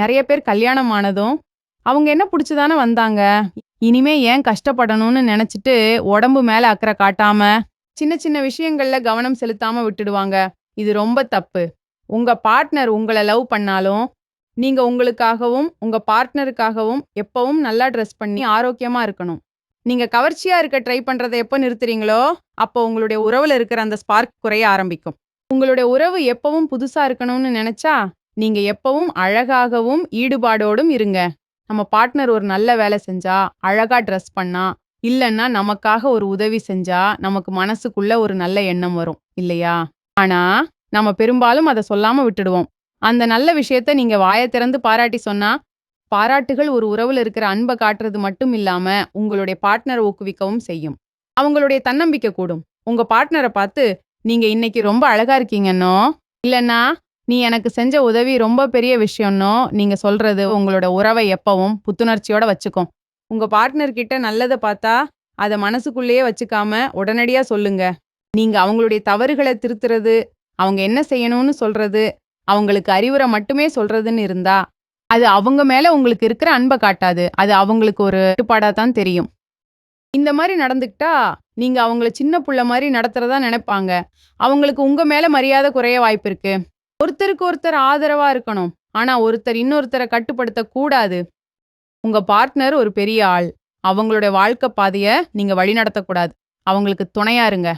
நிறைய பேர் கல்யாணம் ஆனதும் அவங்க என்ன பிடிச்சதானே வந்தாங்க? இனிமே ஏன் கஷ்டப்படணும்னு நினைச்சிட்டு உடம்பு மேல அக்கறை காட்டாம சின்ன சின்ன விஷயங்கள்ல கவனம் செலுத்தாம விட்டுடுவாங்க. இது ரொம்ப தப்பு. உங்க பார்ட்னர் உங்களை லவ் பண்ணாலும் நீங்க உங்களுக்காகவும் உங்க பார்ட்னருக்காகவும் எப்பவும் நல்லா ட்ரெஸ் பண்ணி ஆரோக்கியமா இருக்கணும். நீங்க கவர்ச்சியா இருக்க ட்ரை பண்றதை எப்போ நிறுத்துறீங்களோ அப்போ உங்களுடைய உறவுல இருக்கிற அந்த ஸ்பார்க் குறைய ஆரம்பிக்கும். உங்களுடைய உறவு எப்பவும் புதுசா இருக்கணும்னு நினைச்சா நீங்க எப்பவும் அழகாகவும் ஈடுபாடோடும் இருங்க. நம்ம பார்ட்னர் ஒரு நல்ல வேலை செஞ்சா அழகா ட்ரெஸ் பண்ணா இல்லைன்னா நமக்காக ஒரு உதவி செஞ்சா நமக்கு மனசுக்குள்ள ஒரு நல்ல எண்ணம் வரும் இல்லையா? ஆனா நம்ம பெரும்பாலும் அதை சொல்லாம விட்டுடுவோம். அந்த நல்ல விஷயத்த நீங்க வாயை திறந்து பாராட்டி சொன்னா பாராட்டுகள் ஒரு உறவுல இருக்கிற அன்பை காட்டுறது மட்டும் இல்லாம உங்களுடைய பார்ட்னரை ஊக்குவிக்கவும் செய்யும். அவங்களுடைய தன்னம்பிக்கை கூடும். உங்க பார்ட்னரை பார்த்து நீங்க இன்னைக்கு ரொம்ப அழகா இருக்கீங்கன்னோ இல்லைன்னா நீ எனக்கு செஞ்ச உதவி ரொம்ப பெரிய விஷயம்னோ நீங்க சொல்றது உங்களோட உறவை எப்பவும் புத்துணர்ச்சியோட வச்சுக்கும். உங்க பார்ட்னர் கிட்ட நல்லதை பார்த்தா அதை மனசுக்குள்ளேயே வச்சுக்காம உடனடியா சொல்லுங்க. நீங்க அவங்களுடைய தவறுகளை திருத்துறது அவங்க என்ன செய்யணும்னு சொல்றது அவங்களுக்கு அறிவுரை மட்டுமே சொல்றதுன்னு இருந்தா அது அவங்க மேல உங்களுக்கு இருக்கிற அன்பை காட்டாது. அது அவங்களுக்கு ஒரு கட்டுப்பாடா தான் தெரியும். இந்த மாதிரி நடந்துக்கிட்டா நீங்க அவங்கள சின்ன புள்ள மாதிரி நடத்துறதா நினைப்பாங்க. அவங்களுக்கு உங்க மேல மரியாதை குறைய வாய்ப்பு இருக்கு. ஒருத்தருக்கு ஒருத்தர் ஆதரவா இருக்கணும். ஆனா ஒருத்தர் இன்னொருத்தரை கட்டுப்படுத்த கூடாது உங்க பார்ட்னர் ஒரு பெரிய ஆள். அவங்களுடைய வாழ்க்கை பாதைய நீங்க வழிநடத்தக்கூடாது அவங்களுக்கு துணையா இருங்க.